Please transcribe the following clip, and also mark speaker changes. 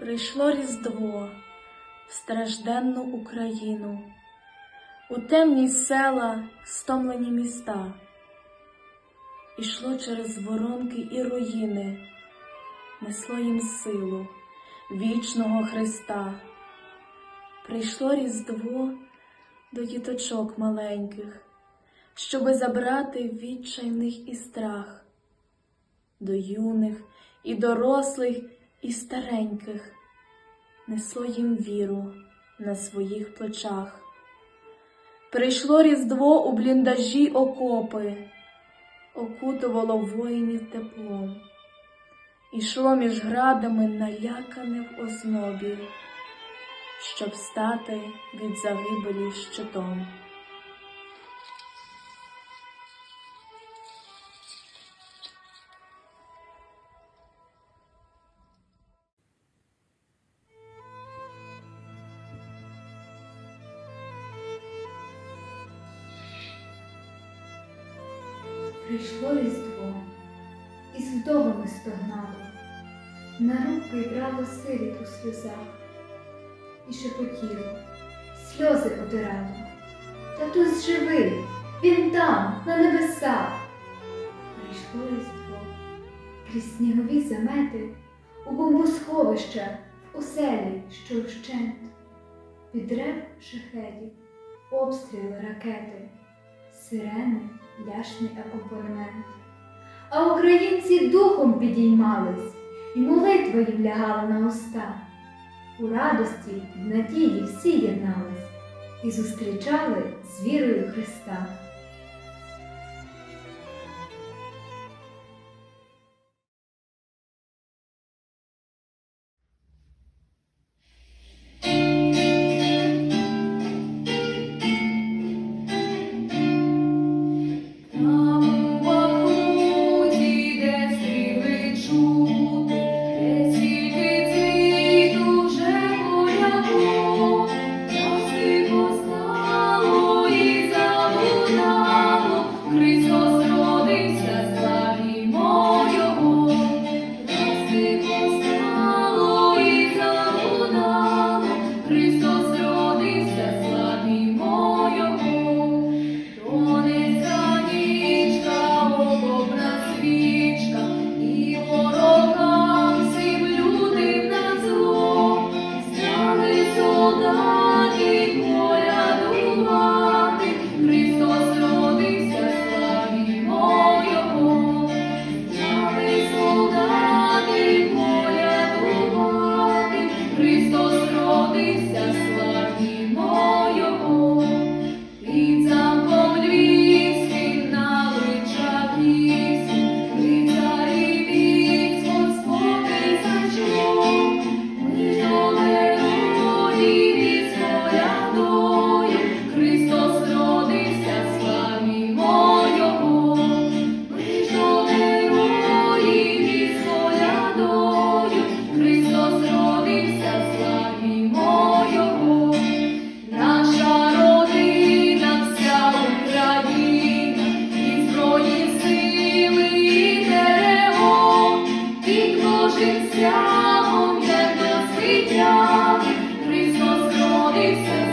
Speaker 1: Прийшло Різдво в стражденну Україну, у темні села, стомлені міста, Ішло через воронки і руїни, несло їм силу вічного Христа. Прийшло Різдво до діточок маленьких, щоби забрати відчай в них і страх, до юних і дорослих, і стареньких несло їм віру на своїх плечах. Прийшло Різдво у бліндажі окопи, окутувало воїнів теплом, ішло між градами налякане в ознобі, щоб стати від загибелі щитом.
Speaker 2: Прийшло різдво, і з вдовами стогнало, на руки брало сиріт у сльозах, і шепотіло, сльози отирало. Татусь живий, він там, на небесах. Прийшло різдво, крізь снігові замети, у бомбосховища, в оселі, що вщент, від рев шахедів, обстріли ракети, сирени ляшний акомпанемент. А українці духом підіймались, і молитва їм лягала на уста. У радості, в надії всі єднались і зустрічали з вірою Христа.
Speaker 3: Родився, Божим стягом для нас світя, Христос родився,